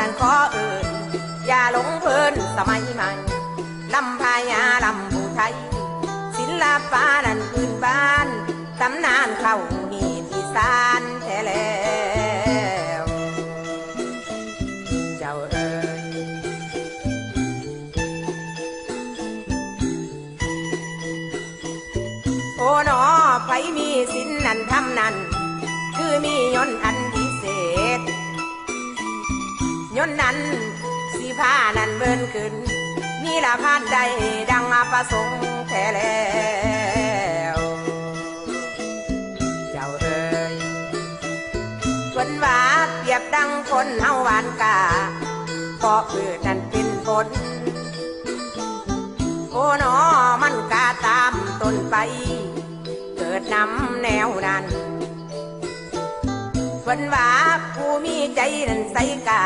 นันขอย่าหลงเพลินสมัยใหม่ลำพายาลำผู้ไทย ศิลปะนั้นพื้นบ้านตำนานเข้าหีที่สานแท้แล้วเจ้าเอ๋ยโอ้หนอไผมีสินนั่นทำนั่นคือมียนอัน ยนนั้นสีผ้านั้นเบินขึ้นมีละพานใดดังอาประสงค์แท้แล้วเจ้าเอ๋ยคนว่าเปรียบดังคนเฮาหวานกาเพราะพืชนั้นเป็นผลโอ้นอมันกาตามต้นไป เกิดนำแนวนั้น คนว่าผู้มีใจนั้นใสกา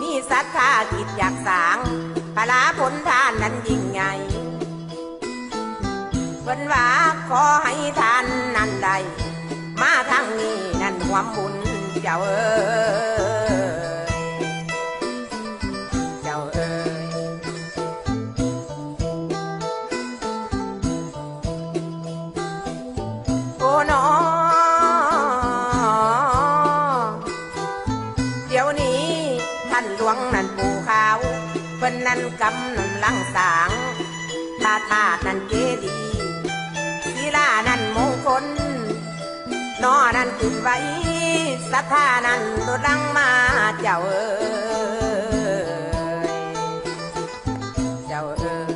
มีศรัทธาคิดอยากสางพลาผลทานนั้นยิ่งใหญ่คนว่าขอให้ทานนั้นใดมาทางนี้นั่นความบุญเจ้าเอ๋ นั่นกำนันลังสางพาธาตุนั่นเจดีศิลานั่นมงคลนอนั่นขึ้นไว้ศรัทธานั่นลดลังมาเจ้าเอ๋ยเจ้าเอ๋ย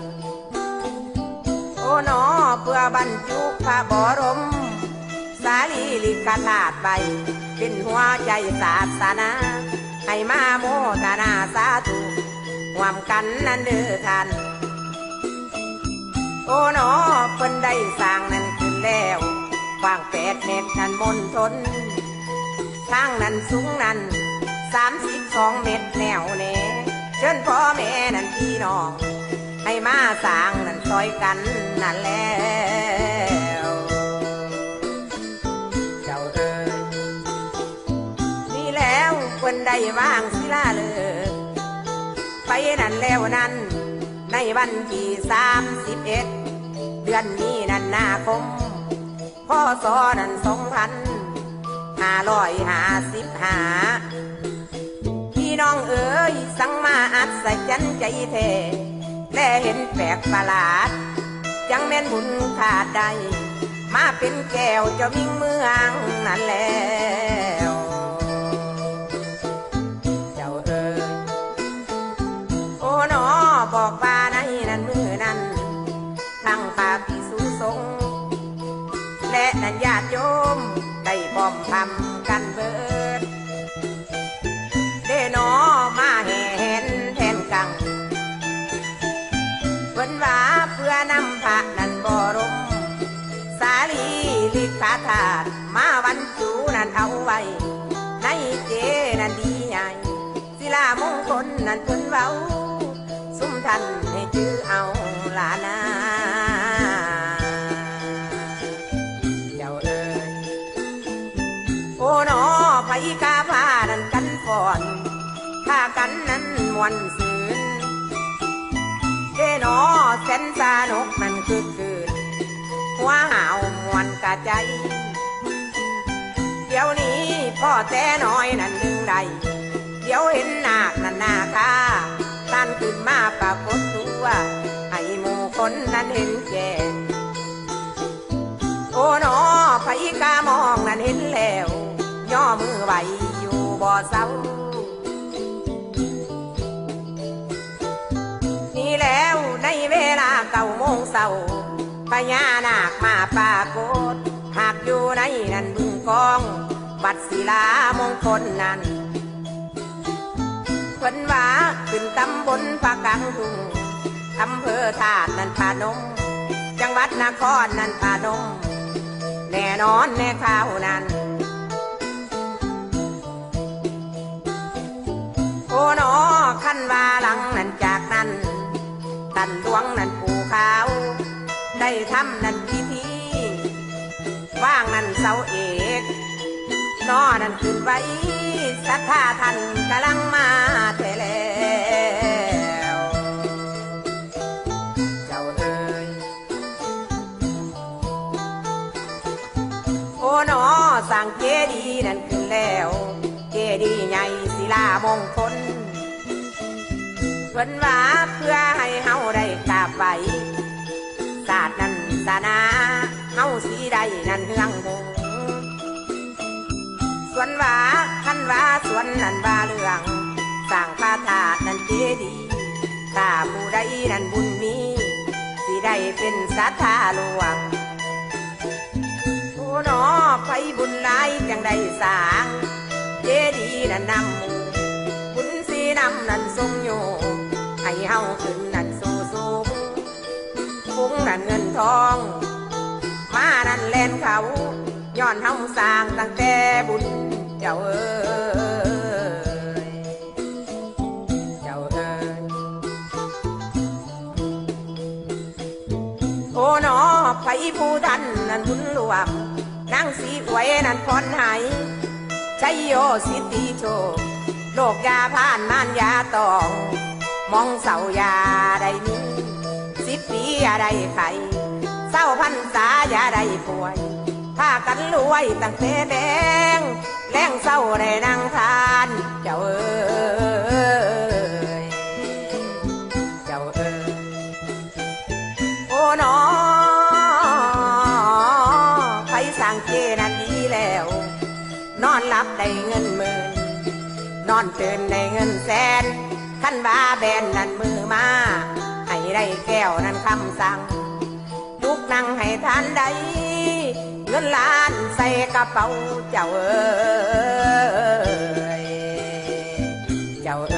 โอ้นอเพื่อบรรจุพระบรม สารีลิกธาตุใบเป็นหัวใจศาสนาให้มาโมทนาสาธุ ร่วมกันนั่นเด้อท่านโอ้หนอเพิ่นได้สร้างนั่นขึ้นแล้วกว้างแปดเมตรนั่นมนทนทางนั้นสูงนั่นสามสิบสองเมตรแนวเนเชิญพ่อแม่นั่นพี่น้อง ให้มาสร้างนั่นซอยกันนั่นแล้วเจ้าเอ๋ยนี่แล้วคนใดว่างศิลาเลย ไปนั่นแล้วนั้น ในวันที่สามสิบเอ็ดเดือนนี้นั่นนาคมพ่อสอนั่นสองพันห้าร้อยห้าสิบห้าพี่น้องเอ๋ยสั่งมาอัศจรรย์ใจเทและเห็นแปลกประหลาด จังแม่นบุญขาดใดมาเป็นแก้วเจ้ามิ่งเมืองนั่นแหล้ว และนันญาติโยมได้พร้อมทำกันเบิด เด้นอมาแห่เห็นแทนกังเพิ่นว่าเพื่อนำพระนันบรมสาลีลิกาธาตมาวันจูนันเอาไว้ ในเจนันดีใหญ่ศิลามงคลนันเพิ่นเว้าสุมทันให้จื้อเอาลานา ไผกาพานันกันฟอนพากันนั้นมวนซืนเด้หนอแสนสนุกนั่นคือคืนหัวหาวมวนกะใจ เดี๋ยวนี้พ่อแต่น้อยนั่นดึงใดเดี๋ยวเห็นหนาคนั่นหนาคาตันขึ้นมาปรากฏตัวให้หมู่คนนั้นเห็นแก่โอ้หนอไผกามอ อมือไหวอยู่บ่เศร้า นี่แล้วในเวลาเก้าโมงเศร้าพญานาคมาปรากฏ หากอยู่ในนั้นบึงกอง บัดศิลามงคลนั้นเพิ่นว่าขึ้นตำบลปากังทุ่งอำเภอธาตุนันพานม จังหวัดนครนันพานม แน่นอนแน่ข่าวนั้น ซ้ำนั่นพี่พี่ว่างนั่นเสาเอกนอนั่นขึ้นไว้สัทธาทันกำลังมาแต่แล้วเจ้าเอ้ยโอ้นอสั่งเจดีนั่นขึ้นแล้ว เจดีใหญ่ศิลามงคลเพิ่นว่าเพื่อให้เฮาได้กราบไหว สนาเฮาสีได้นั่นเฮืองหงสวนว่าคันว่าสวนนั้นว่าเรื่องสร้างพระธาตุนั้นเจดีย์ถ้าผู้ใดนั้นบุญมีสิได้เป็นสัทธาหลวงโอ้นอไปบุญหลายจังได้สร้างเจดีย์นั้นนำบุญสีนำนั้นทรงอยู่ให้เฮาขึ้น ทอง มานั้นแลนเขาย้อนเฮาสร้างตั้งแต่บุญเจ้าเอ้ยเจ้าเอ้ยโอ้หนอไผผู้ทันนั้นบุญรวมนางสีอวยนั้นพรใหายชัยโยสิทธิโชโลกยาผ่านมานยาตอง มองเสายาใดนี้สิบปียาใดไข่ เศร้าพันษาอยาใดป่วยพากันรวยตั้งแต่แดงแรงเศร้าได้นั่งทาน เจ้าเอ้ยเจ้าเอ้ยโอ้หนอไปสั่งเจนั้นดีแล้ว นอนหลับได้เงินหมื่นนอนตื่นได้เงินแสนขั้นบาแบนนันมือมาให้ได้แก้วนั่นคำสั่ง ทุกนั่งให้ท่านได้เงินล้านใส่กระเป๋าเจ้าเอ๋ยเจ้าเอ้